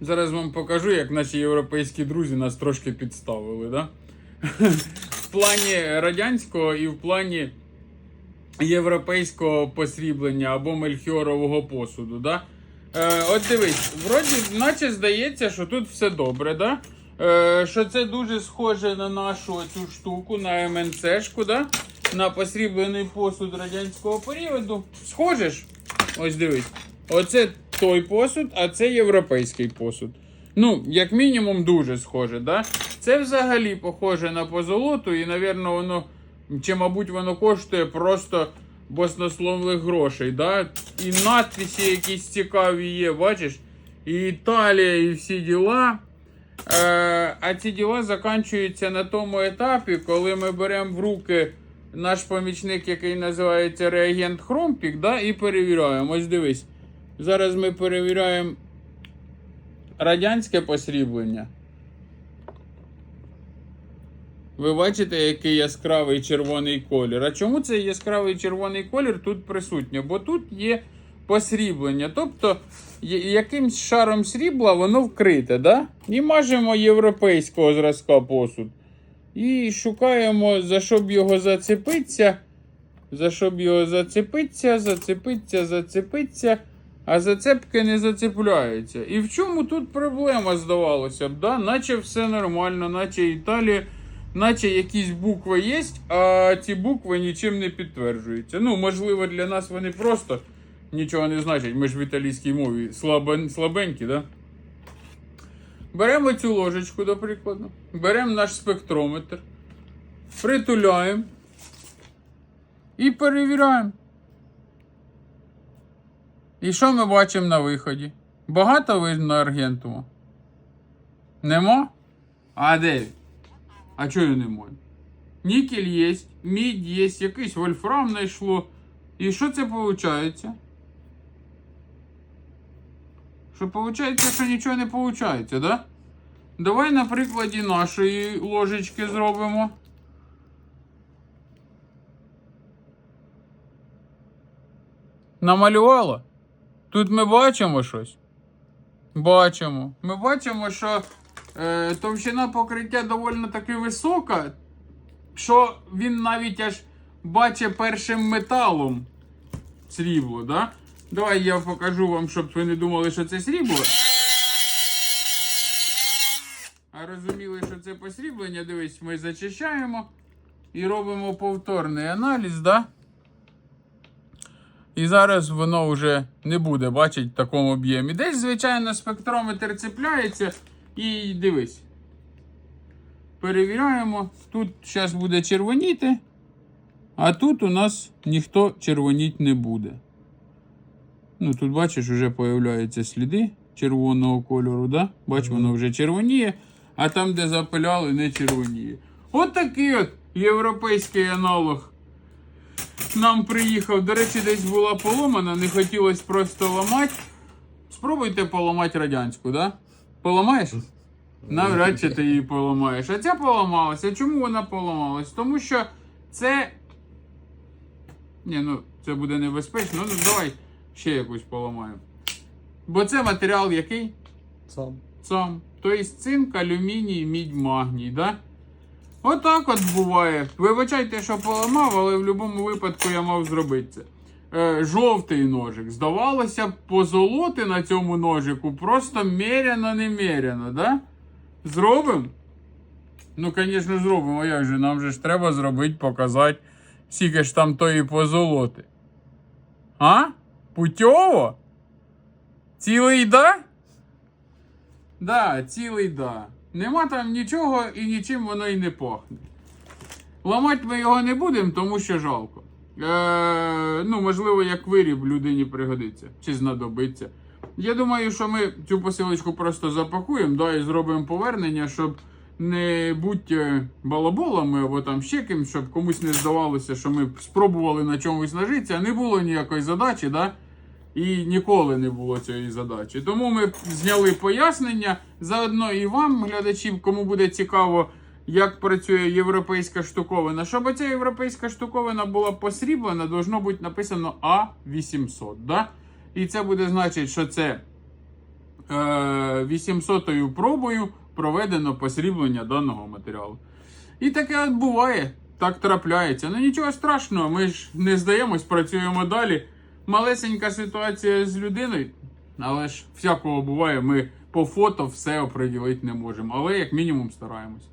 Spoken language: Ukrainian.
Зараз вам покажу, як наші європейські друзі нас трошки підставили, да? В плані радянського і в плані європейського посріблення або мельхіорового посуду. Да? Е, от дивись, вроді, наче здається, що тут все добре, да? Е, що це дуже схоже на нашу цю штуку, на МНЦшку, да? на посріблений посуд радянського періоду. Схоже ж? Ось дивись. Оце той посуд, а це європейський посуд. Ну, як мінімум, дуже схоже, да? Це взагалі похоже на позолоту, і, напевно, воно, чи, мабуть, воно коштує просто баснословних грошей, да? І надписи якісь цікаві є, бачиш? І Італія, і всі діла. Е, а ці діла закінчуються на тому етапі, коли ми беремо в руки наш помічник, який називається реагент Хромпік, да, і перевіряємо. Ось дивись. Зараз ми перевіряємо радянське посріблення. Ви бачите, який яскравий червоний колір. А чому цей яскравий червоний колір тут присутній? Бо тут є посріблення. Тобто якимсь шаром срібла воно вкрите, да? І мажемо європейського зразка посуд. І шукаємо, за що б його зацепитися. За що б його зацепитися, зацепитися, зацепитися. А зацепки не зацепляються. І в чому тут проблема, здавалося б, да? наче все нормально, наче Італія, наче якісь букви є, а ці букви нічим не підтверджуються. Ну, можливо, для нас вони просто нічого не значать. Ми ж в італійській мові слабен, слабенькі, да? Беремо цю ложечку, до прикладу, беремо наш спектрометр, притуляємо і перевіряємо. І що ми бачимо на виході? Багато видно аргентуму? Нема? А де? А чого його немає? Нікель є, мідь є, якийсь вольфрам знайшло. І що це виходить? Що виходить, що нічого не виходить, да? Давай на прикладі нашої ложечки зробимо. Намалювала? Тут ми бачимо щось? Бачимо. Ми бачимо, що е, товщина покриття доволі таки висока, що він навіть аж бачить першим металом срібло, да? Давай я покажу вам, щоб ви не думали, що це срібло. А розуміли, що це посріблення. Дивись, ми зачищаємо і робимо повторний аналіз, да? І зараз воно вже не буде бачить в такому об'ємі. Десь, звичайно, спектрометр цепляється і дивись. Перевіряємо. Тут зараз буде червоніти, а тут у нас ніхто червоніть не буде. Ну, тут бачиш, вже появляються сліди червоного кольору, да? Бач, воно вже червоніє, а там, де запиляли, не червоніє. От такий от європейський аналог нам приїхав. До речі, десь була поломана, не хотілося просто ламати. Спробуйте поламати радянську, да? Поламаєш? Навряд чи ти її поламаєш. А ця поламалася. Чому вона поламалась? Тому що це. Ні, ну це буде небезпечно. Ну давай ще якусь поламаємо. Бо це матеріал який? Сам. Сам. Тобто цинк, алюміній, мідь, магній, да? Отак от буває. Вибачайте, що поламав, але в будь-якому випадку я мав зробити це. Е, жовтий ножик. Здавалося б, позолоти на цьому ножику просто міряно неміряно, да? Зробимо? Ну, звісно, зробимо. А як же? Нам же ж треба зробити, показати, скільки ж там тої позолоти. А? Путьово? Цілий да? Да, цілий да. Нема там нічого і нічим воно і не пахне. Ламати ми його не будемо, тому що жалко. Е, ну, можливо, як виріб людині пригодиться чи знадобиться. Я думаю, що ми цю посилочку просто запакуємо да, і зробимо повернення, щоб не бути балаболами або там ще ким, щоб комусь не здавалося, що ми спробували на чомусь нажитися. Не було ніякої задачі, да? І ніколи не було цієї задачі. Тому ми зняли пояснення. Заодно і вам, глядачів, кому буде цікаво, як працює європейська штуковина. Щоб ця європейська штуковина була посріблена, должно бути написано А800. Да? І це буде значити, що це е, 800-ю пробою проведено посріблення даного матеріалу. І таке от буває, так трапляється. Ну нічого страшного, ми ж не здаємось, працюємо далі. Малесенька ситуація з людиною, але ж всякого буває, ми по фото все оприділити не можемо, але як мінімум стараємось.